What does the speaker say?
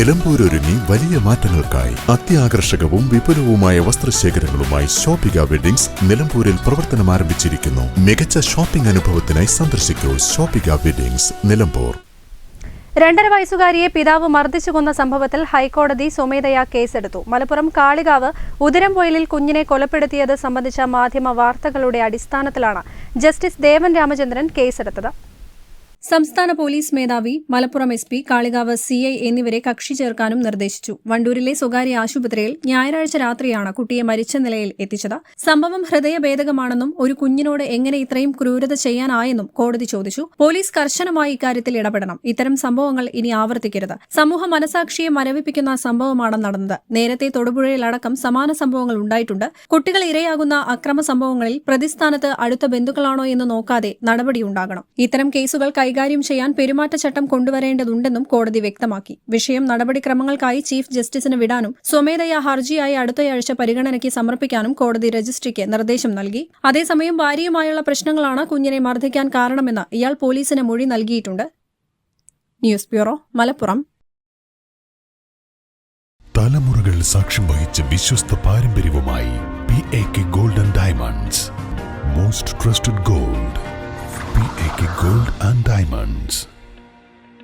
നിലമ്പൂരൊരുങ്ങി വലിയ മാറ്റങ്ങൾക്കായി അത്യാകർഷകവും വിപുലവുമായ വസ്ത്രശേഖരങ്ങളുമായി ഷോപ്പിക വെഡിങ്സ് നിലമ്പൂരിൽ പ്രവർത്തനം ആരംഭിച്ചിരിക്കുന്നു. മികച്ച ഷോപ്പിംഗ് അനുഭവത്തിനായി സന്ദർശിക്കൂ ഷോപ്പിക വെഡിങ്സ് നിലമ്പൂർ. രണ്ടര വയസ്സുകാരിയെ പിതാവ് മർദ്ദിച്ചു കൊന്ന സംഭവത്തിൽ ഹൈക്കോടതി സ്വമേധയാ കേസെടുത്തു. മലപ്പുറം കാളികാവ് ഉതിരംപൊയിലിൽ കുഞ്ഞിനെ കൊലപ്പെടുത്തിയത് സംബന്ധിച്ച മാധ്യമ വാർത്തകളുടെ അടിസ്ഥാനത്തിലാണ് ജസ്റ്റിസ് ദേവൻ രാമചന്ദ്രൻ കേസെടുത്തത്. സംസ്ഥാന പോലീസ് മേധാവി Malappuram S P Kalikavu C I എന്നിവരെ കക്ഷി ചേർക്കാനും നിർദ്ദേശിച്ചു. വണ്ടൂരിലെ സ്വകാര്യ ആശുപത്രിയിൽ ഞായറാഴ്ച രാത്രിയാണ് കുട്ടിയെ മരിച്ച നിലയിൽ എത്തിച്ചത്. സംഭവം ഹൃദയഭേദകമാണെന്നും ഒരു കുഞ്ഞിനോട് എങ്ങനെ ഇത്രയും ക്രൂരത ചെയ്യാനായെന്നും കോടതി ചോദിച്ചു. പോലീസ് കർശനമായി ഇക്കാര്യത്തിൽ ഇടപെടണം. ഇത്തരം സംഭവങ്ങൾ ഇനി ആവർത്തിക്കരുത്. സമൂഹ മനസാക്ഷിയെ മരവിപ്പിക്കുന്ന സംഭവമാണ് നടന്നത്. നേരത്തെ തൊടുപുഴയിലടക്കം സമാന സംഭവങ്ങൾ ഉണ്ടായിട്ടുണ്ട്. കുട്ടികൾ ഇരയാകുന്ന അക്രമ സംഭവങ്ങളിൽ പ്രതിസ്ഥാനത്ത് അടുത്ത ബന്ധുക്കളാണോ എന്ന് നോക്കാതെ നടപടിയുണ്ടാകണം ഇത്തരം കേസുകൾ കൈകാര്യം ചെയ്യാൻ പെരുമാറ്റച്ചട്ടം കൊണ്ടുവരേണ്ടതുണ്ടെന്നും കോടതി വ്യക്തമാക്കി. വിഷയം നടപടിക്രമങ്ങൾക്കായി ചീഫ് ജസ്റ്റിസിന് വിടാനും സ്വമേധയാ ഹർജിയായി അടുത്തയാഴ്ച പരിഗണനയ്ക്ക് സമർപ്പിക്കാനും കോടതി രജിസ്ട്രിക്ക് നിർദ്ദേശം നൽകി. അതേസമയം ഭാര്യയുമായുള്ള പ്രശ്നങ്ങളാണ് കുഞ്ഞിനെ മർദ്ദിക്കാൻ കാരണമെന്ന് ഇയാൾ പോലീസിന് മൊഴി നൽകിയിട്ടുണ്ട്. News bureau Malappuram. തലമുറകൾ സാക്ഷ്യം വഹിച്ച വിശ്വസ്ത പാരമ്പര്യവുമായി P A K gold and diamonds most trusted gold P A K gold and diamonds